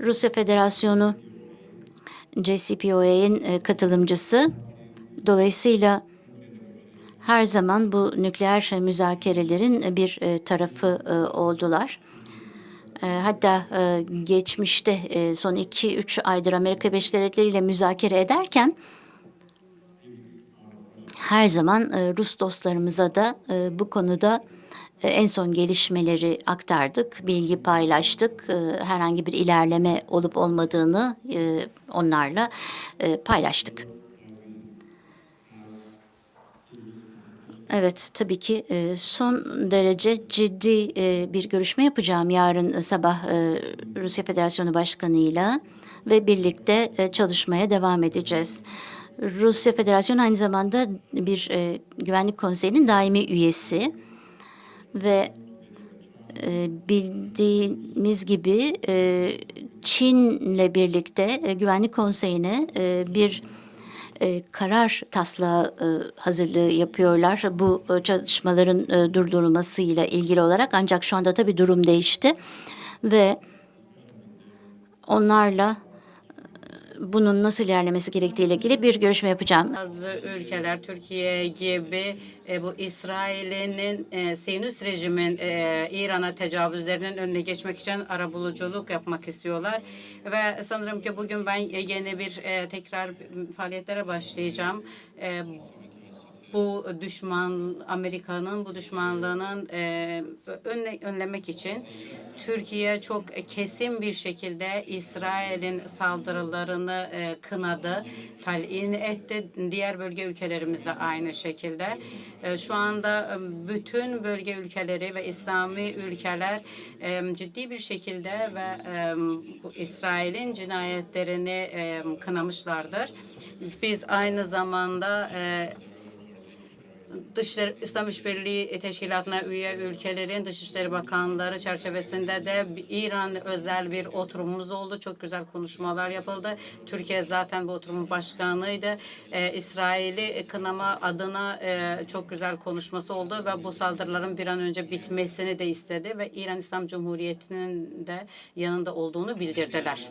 Rusya Federasyonu JCPOA'nın e, katılımcısı. Dolayısıyla her zaman bu nükleer müzakerelerin bir e, tarafı e, oldular. E, Hatta e, geçmişte e, son 2-3 aydır Amerika Birleşik Devletleri ile müzakere ederken her zaman e, Rus dostlarımıza da e, bu konuda e, en son gelişmeleri aktardık, bilgi paylaştık. Herhangi bir ilerleme olup olmadığını onlarla paylaştık. Evet, tabii ki son derece ciddi bir görüşme yapacağım yarın sabah Rusya Federasyonu Başkanı'yla ve birlikte çalışmaya devam edeceğiz. Rusya Federasyonu aynı zamanda bir e, güvenlik konseyinin daimi üyesi ve e, bildiğimiz gibi e, Çin'le birlikte e, Güvenlik Konseyi'ne e, bir e, karar taslağı e, hazırlığı yapıyorlar. Bu e, çalışmaların e, durdurulmasıyla ilgili olarak ancak şu anda tabii durum değişti ve onlarla bunun nasıl ilerlemesi gerektiğiyle ilgili bir görüşme yapacağım. Bazı ülkeler Türkiye gibi e, bu İsrail'in e, Siyonist rejimin e, İran'a tecavüzlerinin önüne geçmek için arabuluculuk yapmak istiyorlar. Ve sanırım ki bugün ben yeni bir e, tekrar faaliyetlere başlayacağım. E, bu düşman Amerika'nın bu düşmanlığının e, önle, önlemek için Türkiye çok kesin bir şekilde İsrail'in saldırılarını e, kınadı, talin etti. Diğer bölge ülkelerimiz de aynı şekilde. E, şu anda e, bütün bölge ülkeleri ve İslami ülkeler e, ciddi bir şekilde ve e, bu İsrail'in cinayetlerini e, kınamışlardır. Biz aynı zamanda e, Dışişleri İslam İşbirliği Teşkilatı'na üye ülkelerin Dışişleri Bakanları çerçevesinde de İran özel bir oturumumuz oldu. Çok güzel konuşmalar yapıldı. Türkiye zaten bu oturumun başkanıydı. Ee, İsrail'i kınama adına e, çok güzel konuşması oldu ve bu saldırıların bir an önce bitmesini de istedi ve İran İslam Cumhuriyeti'nin de yanında olduğunu bildirdiler.